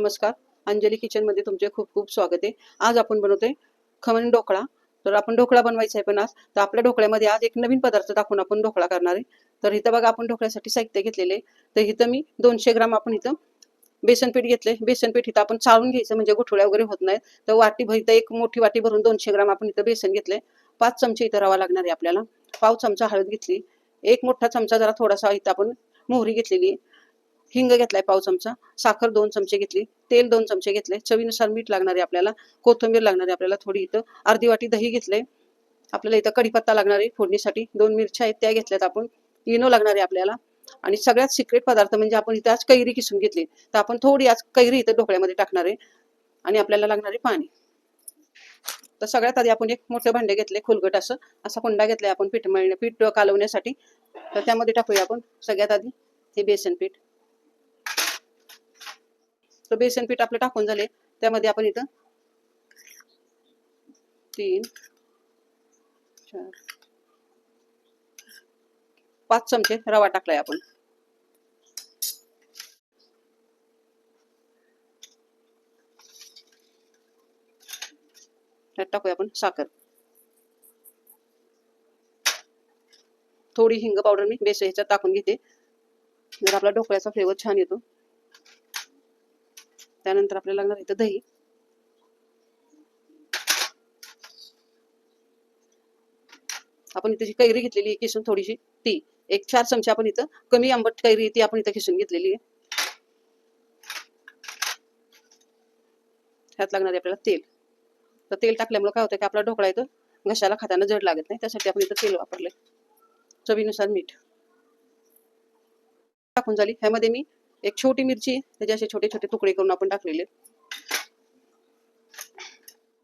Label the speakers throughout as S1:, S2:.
S1: नमस्कार. अंजली किचनमध्ये तुमचे खूप खूप स्वागत आहे. आज आपण बनवतोय खमण ढोकळा. तर आपण ढोकळा बनवायचा आहे पण आज. तर आपल्या ढोकळ्यामध्ये आज एक नवीन पदार्थ टाकून आपण ढोकळा करणार आहे. तर इथं बघा आपण ढोकळ्यासाठी साहित्य घेतलेले तर इथं मी दोनशे ग्राम आपण इथं बेसन पीठ घेतले बेसन पीठ इथं आपण चाळून घ्यायचं म्हणजे गुठळ्या वगैरे होत नाहीत. तर वाटी भर इथं एक मोठी वाटी भरून दोनशे ग्राम आपण इथं बेसन घेतले पाच चमचे इथं रवा लागणार आहे आपल्याला. पाव चमचा हळद घेतली. एक मोठा चमचा जरा थोडासा इथं आपण मोहरी घेतलेली आहे. हिंग घेतलाय पाव चमचा साखर दोन चमचे घेतली तेल दोन चमचे घेतले चवीनुसार मीठ लागणार आहे आपल्याला कोथिंबीर लागणार आहे आपल्याला थोडी इथं अर्धी वाटी दही घेतले. आपल्याला इथं कढीपत्ता लागणार आहे फोडणीसाठी दोन मिरच्या आहेत त्या घेतल्यात आपण. इनो लागणार आहे आपल्याला. आणि सगळ्यात सिक्रेट पदार्थ म्हणजे आपण इथं आज कैरी किसून घेतली. तर आपण थोडी आज कैरी इथं ढोकळ्यामध्ये टाकणार आहे. आणि आपल्याला लागणार आहे पाणी. तर सगळ्यात आधी आपण एक मोठे भांडे घेतले खुलगट असं. असा कुंडा घेतलाय आपण पीठ मळण्या पीठ कालवण्यासाठी. तर त्यामध्ये टाकूया आपण. सगळ्यात आधी हे बेसन पीठ. तर बेसन पीठ आपलं टाकून झाले. त्यामध्ये आपण इथं तीन चार पाच चमचे रवा टाकलाय आपण. त्यात टाकूया आपण साखर. थोडी हिंग पावडर मी बेस ह्याच्यात टाकून घेते. जर आपला ढोकळ्याचा फ्लेवर छान येतो. त्यानंतर आपल्याला लागणार इथं दही. आपण इथे जी कैरी घेतलेली आहे किसून थोडीशी ती एक चार चमचे आपण इथं कमी आंबट कैरी ती आपण इथं किसून घेतलेली आहे. ह्यात लागणार आहे आपल्याला तेल. तर तेल टाकल्यामुळे काय होतं की आपला ढोकळा येतो घशाला खाताना जड लागत नाही त्यासाठी आपण इथं तेल वापरले चवीनुसार मीठ. टाकून झाली. ह्यामध्ये मी एक छोटी मिरची त्याचे असे छोटे छोटे तुकडे करून आपण टाकलेले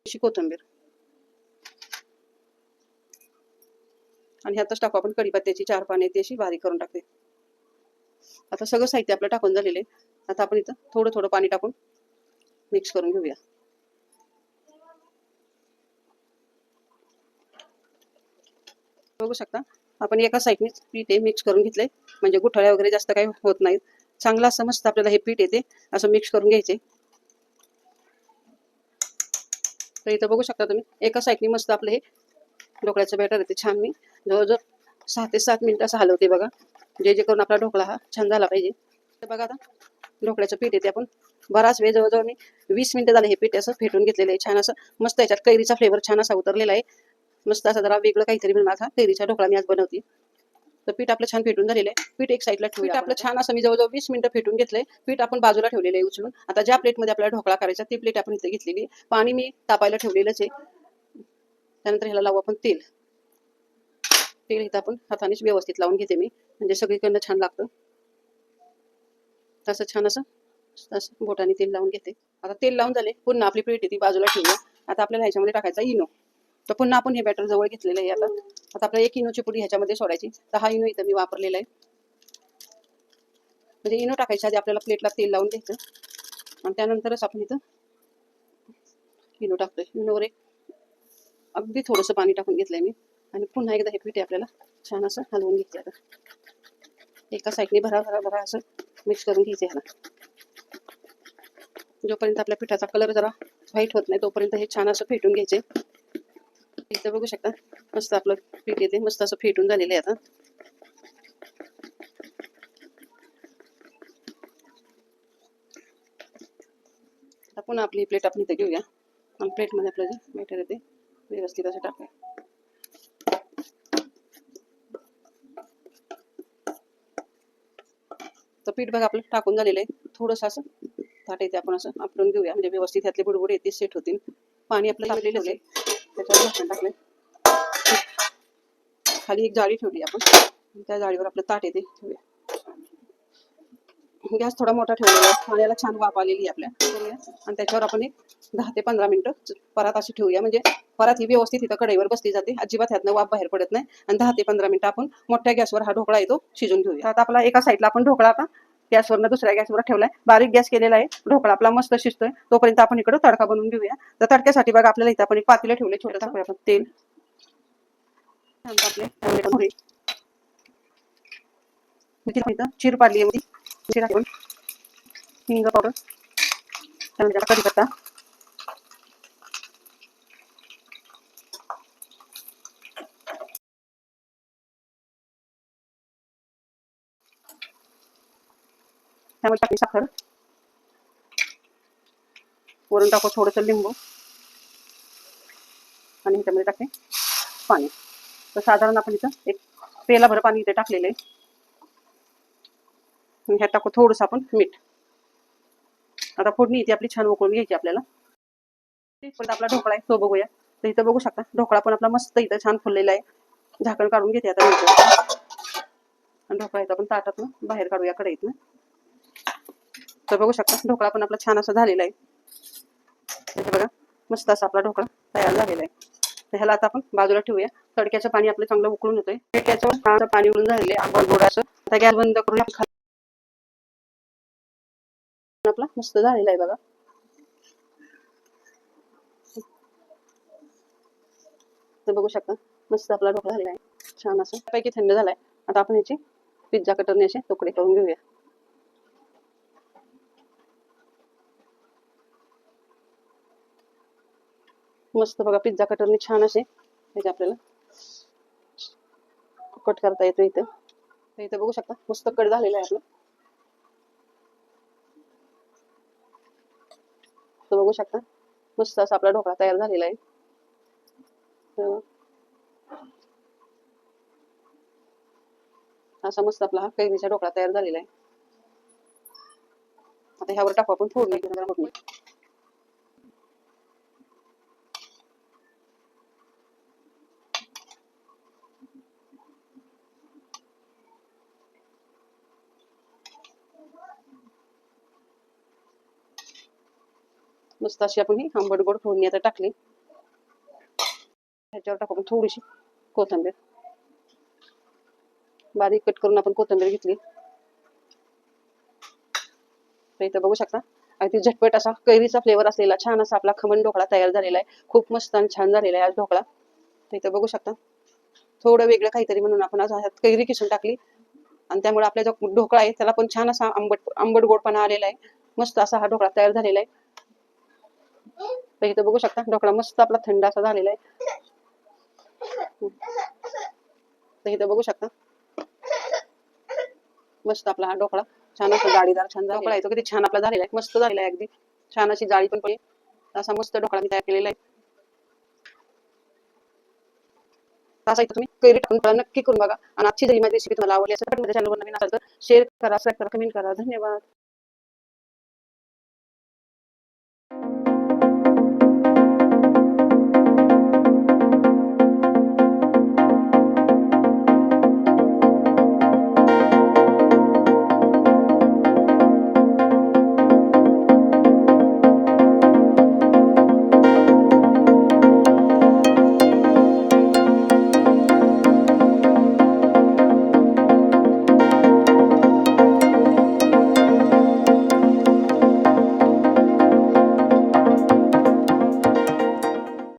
S1: अशी कोथिंबीर. आणि ह्यातच टाकू आपण कढीपत्त्याची चार पाने ती अशी बारीक करून टाकते. आता सगळं साहित्य आपलं टाकून झालेले आता आपण इथं थोडं थोडं पाणी टाकून मिक्स करून घेऊया. बघू शकता आपण एका साईडने पीठ मिक्स करून घेतलंय. म्हणजे गुठळ्या वगैरे जास्त काही होत नाहीत. चांगलं असं मस्त आपल्याला हे पीठ येते. असं मिक्स करून घ्यायचे. तर इथं बघू शकता तुम्ही एका साईडने मस्त आपलं हे ढोकळ्याचं बॅटर येते छान मी. जवळजवळ सहा ते सात मिनिटं असं हलवते बघा. जे जे करून आपला ढोकळा हा छान झाला पाहिजे. तर बघा आता ढोकळ्याचं पीठ येते आपण. बराच वेळ जवळजवळ मी वीस मिनिटं झाले हे पीठ असं फेटून घेतलेलं आहे. छान असं मस्त याच्यात कैरीचा फ्लेवर छान असा उतरलेला आहे. मस्त असं जरा वेगळं काहीतरी मी माझा कैरीचा ढोकळा मी आज बनवते. तर पीठ आपलं छान फेटून झालेलं आहे. पीठ एक साईडला पीठ आपलं छान असं मी जवळजवळ वीस मिनिटं फेटून घेतलंय. पीठ आपण बाजूला ठेवलेलं आहे उचलून. आता ज्या प्लेटमध्ये आपल्याला ढोकळा करायचा ती प्लेट आपण इथे घेतलेली पाणी मी तापायला ठेवलेलंच आहे. त्यानंतर ह्याला लावू आपण तेल. तेल इथं आपण हातानेच व्यवस्थित लावून घेते मी. म्हणजे सगळीकडनं छान लागतं. तसं छान असं बोटाने तेल लावून घेते. आता तेल लावून झाले. पुन्हा आपली प्लेट ती बाजूला ठेवूया. आता आपल्याला ह्याच्यामध्ये टाकायचा इनो. तर पुन्हा आपण हे बॅटर जवळ घेतलेलं आहे आता आता आपल्याला एक इनोची पुडी ह्याच्यामध्ये सोडायची. तर हा इनो इथं मी वापरलेला आहे. म्हणजे इनो टाकायच्या आधी आपल्याला प्लेटला तेल लावून घ्यायचं. आणि त्यानंतरच आपण इथं इनो टाकतोय. इनोवर एक अगदी थोडंसं पाणी टाकून घेतलंय मी. आणि पुन्हा एकदा हे पीठ आपल्याला छान असं हलवून घ्यायचं आता. एका साईडने भरा भरा भरा असं मिक्स करून घ्यायचं ह्याला जोपर्यंत आपल्या पिठाचा कलर जरा व्हाईट होत नाही तोपर्यंत हे छान असं फेटून घ्यायचे. इथं बघू शकता. मस्त आपलं पीठ येते. मस्त असं फेटून झालेलं आहे आता. पुन्हा आपली प्लेट आपण इथं घेऊया. आणि प्लेटमध्ये आपलं जे बॅटर येते व्यवस्थित असं टाकूया. तर पीठ बघा आपलं टाकून झालेलं आहे. थोडंसं असं ताट येते. आपण असं आपलं घेऊया. म्हणजे व्यवस्थित ह्यातले बुडबुड येते सेट होतील. पाणी आपलं टाकलेलं आहे. त्याच्यावर झाकण खाली एक जाळी ठेवली आपण. त्या जाळीवर आपलं ताट येते. ठेवूया. गॅस थोडा मोठा ठेवलेला पाण्याला छान वाफ आलेली आपल्या. आणि त्याच्यावर आपण एक दहा ते पंधरा मिनिटं परात अशी ठेवूया. म्हणजे परात ही व्यवस्थित इथं कढईवर बसली जाते. अजिबात ह्यातनं वाफ बाहेर पडत नाही. आणि दहा ते पंधरा मिनिटं आपण मोठ्या गॅसवर हा ढोकळा येतो शिजून घेऊया. आता आपला एका साईडला आपण ढोकळा आता गॅसवरनं दुसऱ्या गॅसवर ठेवलाय. बारीक गॅस केलेला आहे. ढोकळा आपला मस्त शिजतोय. तोपर्यंत आपण इकडे तडका बनवून घेऊया. तर तडक्यासाठी बघा आपल्याला इथं आपण एक पातेलं ठेवले छोटं टाकूया आपण तेल. आपले. चीर पाडली हिंग पावडर. कढीपत्ता. त्यामध्ये टाकली साखर. वरून टाकू थोडंसं लिंबू. आणि ह्याच्यामध्ये टाकते पाणी. तर साधारण आपण इथं एक पेलाभर पाणी इथे टाकलेलं आहे. ह्यात टाकू थोडंसं आपण मीठ. आता फोडणी इथे आपली छान उकळून घ्यायची आपल्याला. परत आपला ढोकळा आहे तो बघूया. तर इथं बघू शकता, ढोकळा पण आपला मस्त इथं छान फुललेला आहे. झाकण काढून घेते आता ढोकळा इथं आपण बाहेर काढूया तर बघू शकता ढोकळा पण आपला छान असा झालेला आहे. बघा मस्त असा आपला ढोकळा तयार झालेला आहे. तर ह्याला आता आपण बाजूला ठेवूया. तडक्याचं पाणी आपलं चांगलं उकळून येतोय. तडक्याचं पाणी उकळून झालेलं आहे. आंबट गोडाचं आता गॅस बंद करून आपला मस्त झालेला आहे बघा. तर बघू शकता मस्त आपला ढोकळा झालेला आहे. छान असं. पैकी थंड झालाय. आता आपण याचे पिझ्झा कटरने असे तुकडे करून घेऊया. मस्त बघा पिझ्झा कटरने छान असे त्याचे आपल्याला कट करता येतो इथं. तर इथं बघू शकता मस्त कट झालेला आहे आपलं. तर बघू शकता मस्त असा आपला ढोकळा तयार झालेला आहे. असा मस्त आपला हा कैरीचा ढोकळा तयार झालेला आहे. आता ह्यावर टाकू आपण फोडणी. मस्त अशी आपण ही आंबट गोड फोडणी आता टाकली. ह्याच्यावर टाकू आपण थोडीशी कोथंबीर. बारीक कट करून आपण कोथिंबीर घेतली. तर इथं बघू शकता. अगदी झटपट असा कैरीचा फ्लेवर असलेला छान असा आपला खमण ढोकळा तयार झालेला आहे. खूप मस्त आणि छान झालेला आहे आज ढोकळा. तर इथं बघू शकता. थोडं वेगळं काहीतरी म्हणून आपण आज ह्यात कैरी किसून टाकली. आणि त्यामुळे आपला जो ढोकळा आहे त्याला पण छान असा आंबट आंबट गोडपणा आलेला आहे. मस्त असा हा ढोकळा तयार झालेला आहे. तर इथं बघू शकता ढोकळा मस्त आपला थंड असा झालेला आहे. तर इथं बघू शकता. मस्त आपला हा ढोकळा छान असा जाळीदार छान ढोकळा येतो किती छान आपला झालेला आहे. मस्त झालेला आहे अगदी. छान अशी जाळी पण पडली. असा मस्त ढोकळा मी तयार केलेला आहे. असा इथं तुम्ही कैरी टाकून मला नक्की करून बघा. आणि आजची जरी माझी रेसिपी तुम्हाला आवडली असेल तर माझ्या चॅनलवर नवीन असेल तर शेअर करा सबस्क्राईब करा कमेंट करा. धन्यवाद.